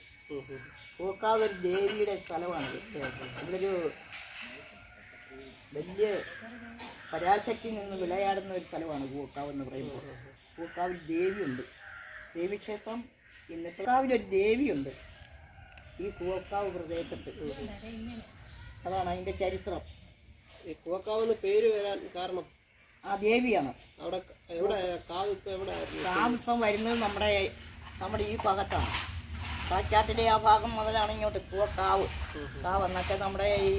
Speaker 1: കുവക്കാവ്. ഒരു ദേവിയുടെ സ്ഥലമാണ്. ഇവിടൊരു വലിയ പരാശക്തി നിന്ന് വിളയാടുന്ന ഒരു സ്ഥലമാണ് കുവക്കാവ് എന്ന് പറയുമ്പോൾ. പൂവക്കാവിൽ ദേവിയുണ്ട്. ദേവീക്ഷേത്രം ഇന്ന് പൂവക്കാവിലൊരു ദേവിയുണ്ട്. ഈ കുവക്കാവ് പ്രദേശത്ത്. അതാണ് അതിന്റെ ചരിത്രം.
Speaker 2: ഈ കൂവക്കാവ് എന്ന് പേര് വരാൻ കാരണം?
Speaker 1: ആ ദേവിയാണ്.
Speaker 2: അവിടെ എവിടെ? കാവ് ഇപ്പം എവിടെ?
Speaker 1: കാവിപ്പം വരുന്നത് നമ്മുടെ നമ്മുടെ ഈ ഭാഗത്താണ്. കാറ്റാട്ടിലെ ആ ഭാഗം മുതലാണ് ഇങ്ങോട്ട് പൂവക്കാവ് കാവ് എന്നൊക്കെ നമ്മുടെ ഈ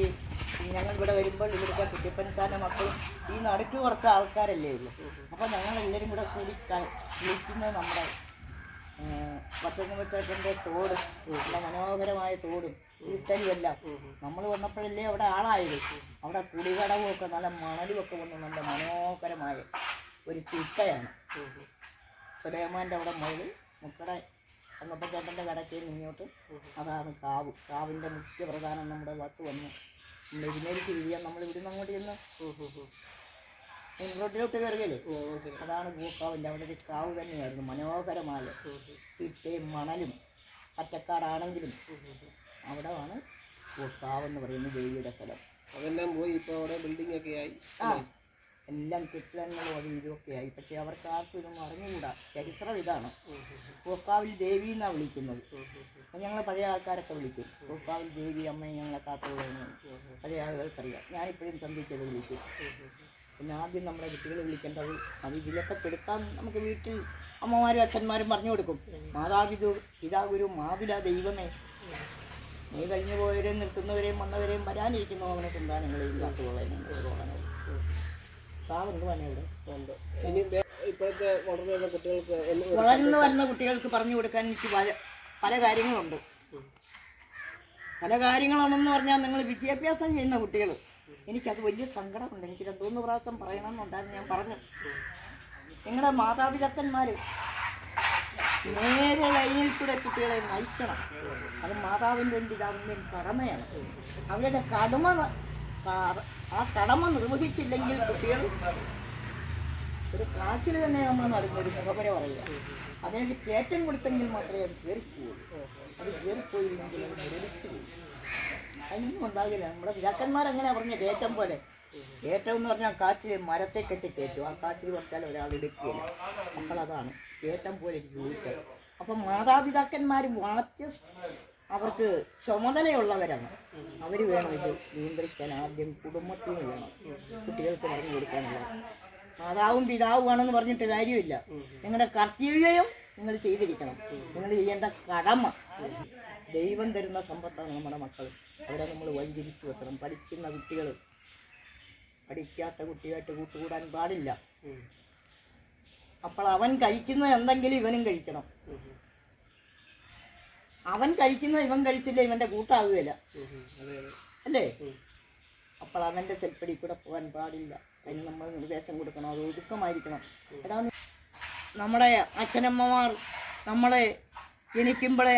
Speaker 1: ഞങ്ങൾ ഇവിടെ വരുമ്പോൾ ഇവിടുത്തെ കുട്ടിപ്പൻകാരന്റെ മക്കളും ഈ നടുക്ക് കുറച്ച് ആൾക്കാരല്ലേ ഉള്ളൂ. അപ്പോൾ ഞങ്ങൾ എല്ലാവരും കൂടെ കൂടി വിളിക്കുന്നത് നമ്മുടെ പത്തനംതിട്ടന്റെ തോട് നല്ല മനോഹരമായ തോടും. വീട്ടലുമെല്ലാം നമ്മൾ വന്നപ്പോഴല്ലേ അവിടെ ആളായത്. അവിടെ കുടികടവും ഒക്കെ നല്ല മണലും ഒക്കെ വന്ന് നല്ല മനോഹരമായ ഒരു തിട്ടയാണ്. സുലൈമാന്റെ അവിടെ മുകളിൽ മുക്കട ചേട്ടന്റെ കടക്കയിൽ ഇങ്ങോട്ട് അതാണ് കാവ്. കാവിന്റെ മുഖ്യ പ്രധാനം നമ്മുടെ വത്ത് വന്നു നമ്മൾ വീഴാൻ നമ്മൾ ഇവിടുന്ന് അങ്ങോട്ട് ചെന്ന് റോഡിലോട്ട് കയറുകയല്ലേ? അതാണ് പൂക്കാവിന്റെ അവിടെ ഒരു കാവ് തന്നെയായിരുന്നു. മനോഹരമായ തിട്ടയും മണലും പച്ചക്കാടാണെങ്കിലും അവിടെ ആണ് എന്ന് പറയുന്ന ദേവിയുടെ സ്ഥലം.
Speaker 2: അതെല്ലാം പോയി ഇപ്പൊ അവിടെ ബിൽഡിംഗ് ഒക്കെ ആയി
Speaker 1: ആ എല്ലാം കെട്ടിടങ്ങളും അതും ഇതുമൊക്കെ ആയി. പക്ഷെ അവർക്ക് ആർക്കും ഇതൊന്നും അറിഞ്ഞുകൂടാ. ചരിത്രം ഇതാണ്. പൂക്കാവിൽ ദേവി എന്നാണ് വിളിക്കുന്നത്. അപ്പം ഞങ്ങൾ പഴയ ആൾക്കാരൊക്കെ വിളിക്കും. പൂക്കാവിൽ ദേവി അമ്മയെ ഞങ്ങളെ കാത്തുള്ളതെന്ന് പഴയ ആളുകൾക്കറിയാം. ഞാനിപ്പോഴും സന്ധിച്ചത് വിളിക്കും. പിന്നെ ആദ്യം നമ്മുടെ കുട്ടികൾ വിളിക്കേണ്ടത് അത് ഇതിലൊക്കെ പെടുത്താൻ നമുക്ക് വീട്ടിൽ അമ്മമാരും അച്ഛന്മാരും പറഞ്ഞു കൊടുക്കും. മാതാപിതു പിതാഗുരു മാതുല ദൈവമേ. നീ കഴിഞ്ഞു പോയവരെയും നിൽക്കുന്നവരെയും വന്നവരെയും വരാനിരിക്കുന്നു. അവനെ വന്നെ ഇവിടെ. ഉണ്ട്
Speaker 2: ഇനി ഇപ്പോഴത്തെ വളർന്നു വരുന്ന കുട്ടികൾക്ക്
Speaker 1: വളർന്നു വരുന്ന കുട്ടികൾക്ക് പറഞ്ഞു കൊടുക്കാൻ എനിക്ക് പല പല കാര്യങ്ങളുണ്ട്. പല കാര്യങ്ങളാണെന്ന് പറഞ്ഞാൽ നിങ്ങൾ വിദ്യാഭ്യാസം ചെയ്യുന്ന കുട്ടികൾ. എനിക്കത് വലിയ സങ്കടമുണ്ട്. എനിക്ക് രണ്ടുമൂന്ന് പ്രാവശ്യം പറയണമെന്നുണ്ടായിരുന്നു ഞാൻ പറഞ്ഞു. നിങ്ങളുടെ മാതാപിതാക്കന്മാർ നേരെ ലൈനിൽ കൂടെ കുട്ടികളെ നയിക്കണം. അത് മാതാവിന്റെ പിതാവിന്റെയും കടമയാണ്. അവരുടെ കടമ ആ കടമ നിർവഹിച്ചില്ലെങ്കിൽ കുട്ടികൾ ഒരു കാച്ചിൽ തന്നെ നമ്മൾ നടന്ന ഒരു മുഖപര പറയുക. അതിനൊരു കയറ്റം കൊടുത്തെങ്കിൽ മാത്രമേ അത് കയറിപ്പോവുള്ളൂ അത് കയറിപ്പോയില്ലെങ്കിൽ അത് മുരടിച്ചു അതിനൊന്നും ഉണ്ടാകില്ല. നമ്മുടെ പിതാക്കന്മാരങ്ങനെ പറഞ്ഞ കയറ്റം പോലെ. കയറ്റം എന്ന് പറഞ്ഞാൽ കാച്ചിൽ മരത്തെ കെട്ടി കയറ്റും. ആ കാച്ചിൽ കുറച്ചാൽ ഒരാൾ എടുക്കുകയില്ല. അപ്പോൾ അതാണ് കയറ്റം പോലെ ജീവിതം അപ്പം മാതാപിതാക്കന്മാർ വാത്യ അവർക്ക് ചുമതലയുള്ളവരാണ്. അവർ വേണം ഇത് നിയന്ത്രിക്കാൻ ആദ്യം കുടുംബത്തിന് വേണം. കുട്ടികൾക്ക് പറഞ്ഞു കൊടുക്കാനുള്ള. മാതാവും പിതാവുമാണെന്ന് പറഞ്ഞിട്ട് കാര്യമില്ല. നിങ്ങളുടെ കർത്തവ്യം നിങ്ങൾ ചെയ്തിരിക്കണം. നിങ്ങൾ ചെയ്യേണ്ട കടമ. ദൈവം തരുന്ന സമ്പത്താണ് നമ്മുടെ മക്കൾ അവരെ നമ്മൾ വഴിതിരിച്ചു വെക്കണം. പഠിക്കുന്ന കുട്ടികൾ പഠിക്കാത്ത കുട്ടിയായിട്ട് കൂട്ടുകൂടാൻ പാടില്ല. അപ്പോൾ അവൻ കഴിക്കുന്ന എന്തെങ്കിലും ഇവനും കഴിക്കണം. അവൻ കഴിക്കുന്ന ഇവൻ കഴിച്ചില്ല ഇവന്റെ കൂട്ടാവുകയില്ല. അല്ലേ? അപ്പോൾ അവന്റെ ചെൽപ്പടി കൂടെ പോകാൻ പാടില്ല. അതിന് നമ്മൾ നിർദ്ദേശം കൊടുക്കണം അത് ഒതുക്കമായിരിക്കണം. എടാ നമ്മുടെ അച്ഛനമ്മമാർ നമ്മളെ ജനിക്കുമ്പോഴേ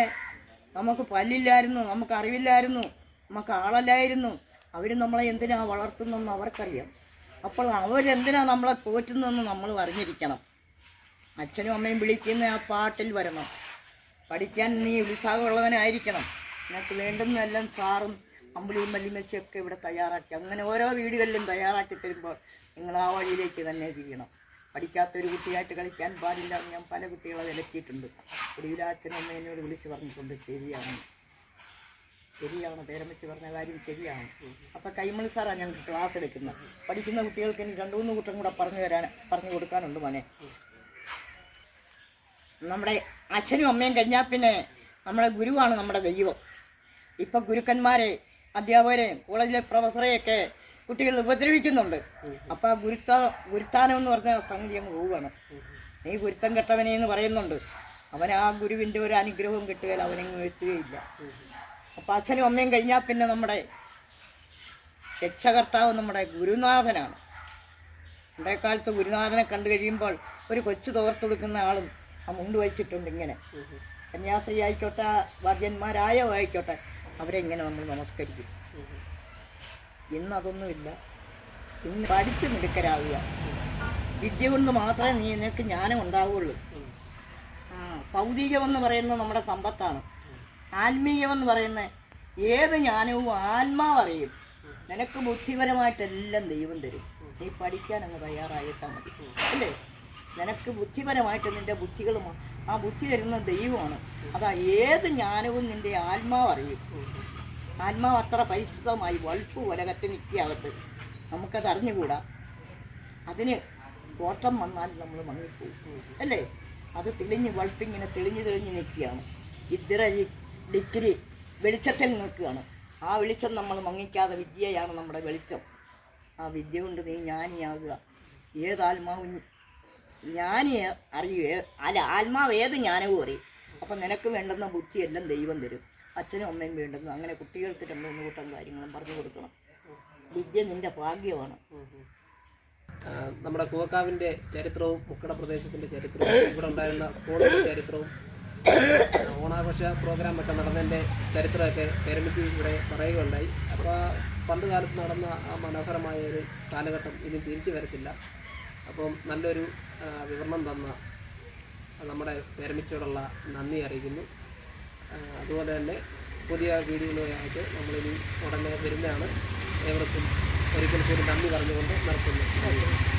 Speaker 1: നമുക്ക് പല്ലില്ലായിരുന്നു നമുക്ക് അറിവില്ലായിരുന്നു നമുക്ക് ആളല്ലായിരുന്നു. അവർ നമ്മളെ എന്തിനാണ് വളർത്തുന്നതെന്ന് അവർക്കറിയാം. അപ്പോൾ അവരെന്തിനാണ് നമ്മളെ പോറ്റുന്നതെന്ന് നമ്മൾ അറിഞ്ഞിരിക്കണം. അച്ഛനും അമ്മയും വിളിക്കുന്ന ആ പാട്ടിൽ വരണം. പഠിക്കാൻ നീ ഉത്സാഹമുള്ളവനായിരിക്കണം. നിനക്ക് വേണ്ടുന്നതെല്ലാം സാറും അമ്പിളിയും വല്യമ്മച്ചയൊക്കെ ഇവിടെ തയ്യാറാക്കി. അങ്ങനെ ഓരോ വീടുകളിലും തയ്യാറാക്കി തരുമ്പോൾ നിങ്ങൾ ആ വഴിയിലേക്ക് തന്നെ തിരിയണം. പഠിക്കാത്തൊരു കുട്ടിയായിട്ട് കളിക്കാൻ പാടില്ല എന്ന് ഞാൻ പല കുട്ടികളെ വിലക്കിയിട്ടുണ്ട്. ഒടുവിൽ അച്ഛനും അമ്മ എന്നോട് വിളിച്ച് പറഞ്ഞിട്ടുണ്ട് ശരിയാണ്. ശരിയാണ് പേരമ്മച്ച് പറഞ്ഞ കാര്യം ശരിയാണ്. അപ്പം കൈമണി സാറാണ് ഞങ്ങൾക്ക് ക്ലാസ് എടുക്കുന്നത്. പഠിക്കുന്ന കുട്ടികൾക്ക് ഇനി രണ്ടു മൂന്ന് കൂട്ടം കൂടെ പറഞ്ഞു തരാൻ പറഞ്ഞു കൊടുക്കാനുണ്ട് മോനെ. നമ്മുടെ അച്ഛനും അമ്മയും കഴിഞ്ഞാൽ പിന്നെ നമ്മുടെ ഗുരുവാണ് നമ്മുടെ ദൈവം. ഇപ്പം ഗുരുക്കന്മാരെ അധ്യാപകരെ കോളേജിലെ പ്രൊഫസറെയൊക്കെ കുട്ടികൾ ഉപദ്രവിക്കുന്നുണ്ട്. അപ്പം ആ ഗുരുത്ത ഗുരുത്താനം എന്ന് പറഞ്ഞ സംഗതി അങ്ങ് പോവുകയാണ്. നീ ഗുരുത്തം കെട്ടവനെ എന്ന് പറയുന്നുണ്ട്. അവൻ ആ ഗുരുവിന്റെ ഒരു അനുഗ്രഹവും കിട്ടുകയില്ല അവനെങ്ങും എത്തുകയില്ല. അപ്പം അച്ഛനും അമ്മയും കഴിഞ്ഞാൽ പിന്നെ നമ്മുടെ രക്ഷകർത്താവ് നമ്മുടെ ഗുരുനാഥനാണ്. പണ്ടേ ഗുരുനാഥനെ കണ്ടു കഴിയുമ്പോൾ ഒരു കൊച്ചു തോർത്തു കൊടുക്കുന്ന ആളും ആ മുണ്ട് വഹിച്ചിട്ടുണ്ട് ഇങ്ങനെ. കന്യാസ്ത്രീ ആയിക്കോട്ടെ വാദ്യന്മാരായോ ആയിക്കോട്ടെ അവരെ ഇങ്ങനെ നമ്മൾ നമസ്കരിക്കും. ഇന്ന് അതൊന്നുമില്ല ഇന്ന് പഠിച്ച് മിടുക്കരാകുക വിദ്യ കൊണ്ട് മാത്രമേ നീ നിനക്ക് ജ്ഞാനം ഉണ്ടാവുകയുള്ളൂ ആ ഭൗതികമെന്ന് പറയുന്നത് നമ്മുടെ സമ്പത്താണ്. ആത്മീയമെന്ന് പറയുന്നത് ഏത് ജ്ഞാനവും ആത്മാവറിയും നിനക്ക് ബുദ്ധിപരമായിട്ടെല്ലാം ദൈവം തരും. നീ പഠിക്കാൻ അങ്ങ് തയ്യാറായിട്ടാൽ മതി. അല്ലേ? നിനക്ക് ബുദ്ധിപരമായിട്ട് നിന്റെ ബുദ്ധികൾ ആ ബുദ്ധി തരുന്ന ദൈവമാണ്. അതാ ഏത് ജ്ഞാനവും നിന്റെ ആത്മാവ് അറിയും. ആത്മാവ് അത്ര പരിശുദ്ധമായി വൾപ്പ് ഉലകത്ത് നിൽക്കുകയകത്ത് നമുക്കത് അറിഞ്ഞുകൂടാ? അതിന് കോട്ടം വന്നാൽ നമ്മൾ മങ്ങിപ്പോവും അല്ലേ? അത് തെളിഞ്ഞ് വൾപ്പിങ്ങനെ തെളിഞ്ഞ് തെളിഞ്ഞ് നിൽക്കുകയാണ്. ഇദ്ര ഡിഗ്രി വെളിച്ചത്തിൽ നിൽക്കുകയാണ്. ആ വെളിച്ചം നമ്മൾ മങ്ങിക്കാതെ വിദ്യയാണ് നമ്മുടെ വെളിച്ചം. ആ വിദ്യ കൊണ്ട് നീ ജ്ഞാനിയാകുക. ഏതാത്മാവും ജ്ഞാനി അറിയൂ അല്ല ആത്മാവ് ഏത് ജ്ഞാനവും അറിയും. അപ്പം നിനക്ക് വേണ്ടുന്ന ബുദ്ധിയെല്ലാം ദൈവം തരും. അച്ഛനും അമ്മയും വേണ്ടുന്നു. അങ്ങനെ കുട്ടികൾക്ക് രണ്ട് കൂട്ടം കാര്യങ്ങളും പറഞ്ഞു കൊടുക്കണം. വിദ്യ നിന്റെ ഭാഗ്യമാണ്.
Speaker 2: നമ്മുടെ കൂവക്കാവിന്റെ ചരിത്രവും മുക്കട പ്രദേശത്തിന്റെ ചരിത്രവും ഇവിടെ ഉണ്ടായിരുന്ന സ്കൂളിന്റെ ചരിത്രവും ഓണാഘോഷ പ്രോഗ്രാം പ്രോഗ്രാമൊക്കെ നടന്നതിന്റെ ചരിത്രമൊക്കെ പെരമിച്ച് ഇവിടെ പറയുകയുണ്ടായി. അപ്പോൾ പണ്ട് കാലത്ത് നടന്ന ആ മനോഹരമായ ഒരു കാലഘട്ടം ഇനി തിരിച്ചു വരത്തില്ല. അപ്പം നല്ലൊരു വിവരണം തന്ന നമ്മുടെ പേരമിച്ചോടുള്ള നന്ദി അറിയിക്കുന്നു. അതുപോലെ തന്നെ പുതിയ വീഡിയോകളുമായിട്ട് നമ്മളിനി ഉടനെ വരുന്നതാണ്. ഏവർക്കും ഒരിക്കൽ കൂടി നന്ദി പറഞ്ഞുകൊണ്ട് നിർത്തുന്നു.